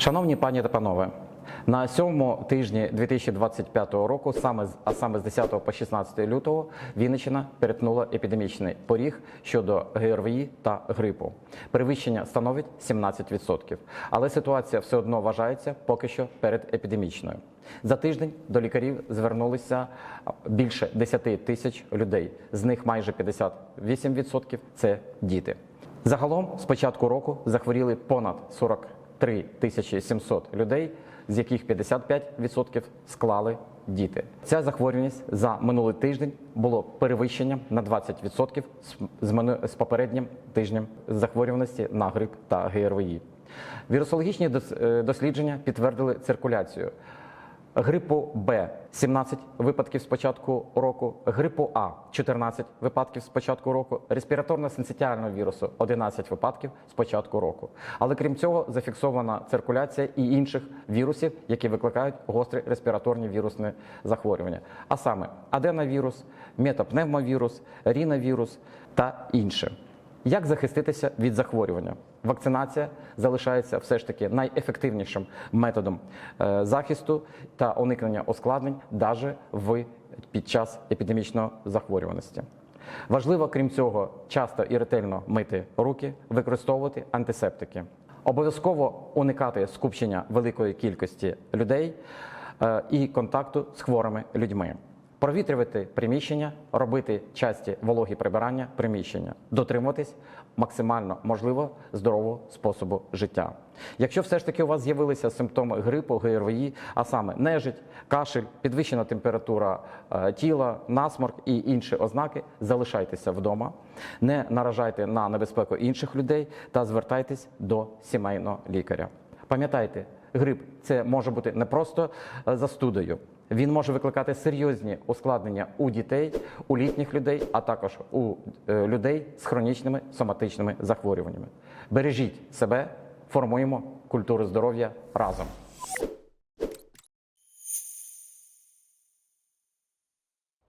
Шановні пані та панове, на сьомому тижні 2025 року, саме а саме з 10 по 16 лютого, Вінниччина перетнула епідемічний поріг щодо ГРВІ та грипу. Перевищення становить 17%. Але ситуація все одно вважається поки що передепідемічною. За тиждень до лікарів звернулися більше 10 тисяч людей. З них майже 58% – це діти. Загалом з початку року захворіли понад 40 3700 людей, з яких 55% склали діти. Ця захворюваність за минулий тиждень було перевищенням на 20% з попереднім тижнем захворюваності на грип та ГРВІ. Вірусологічні е, дослідження підтвердили циркуляцію. Грипу Б 17 випадків з початку року, грипу А 14 випадків з початку року, респіраторно-синцитіального вірусу 11 випадків з початку року. Але крім цього, зафіксована циркуляція і інших вірусів, які викликають гострі респіраторні вірусні захворювання, а саме аденовірус, метапневмовірус, ріновірус та інше. Як захиститися від захворювання? Вакцинація залишається все ж таки найефективнішим методом е, захисту та уникнення ускладнень навіть в під час епідемічної захворюваності. Важливо, крім цього, часто і ретельно мити руки, використовувати антисептики. Обов'язково уникати скупчення великої кількості людей е, і контакту з хворими людьми. Провітрювати приміщення, робити часті вологі прибирання приміщення, дотримуватись максимально можливо здорового способу життя. Якщо все ж таки у вас з'явилися симптоми грипу, ГРВІ, а саме нежить, кашель, підвищена температура е, тіла, насморк і інші ознаки, залишайтеся вдома, не наражайте на небезпеку інших людей та звертайтесь до сімейного лікаря. Пам'ятайте, грип це може бути не просто е, застудою. Він може викликати серйозні ускладнення у дітей, у літніх людей, а також у е, людей з хронічними соматичними захворюваннями. Бережіть себе, формуємо культуру здоров'я разом.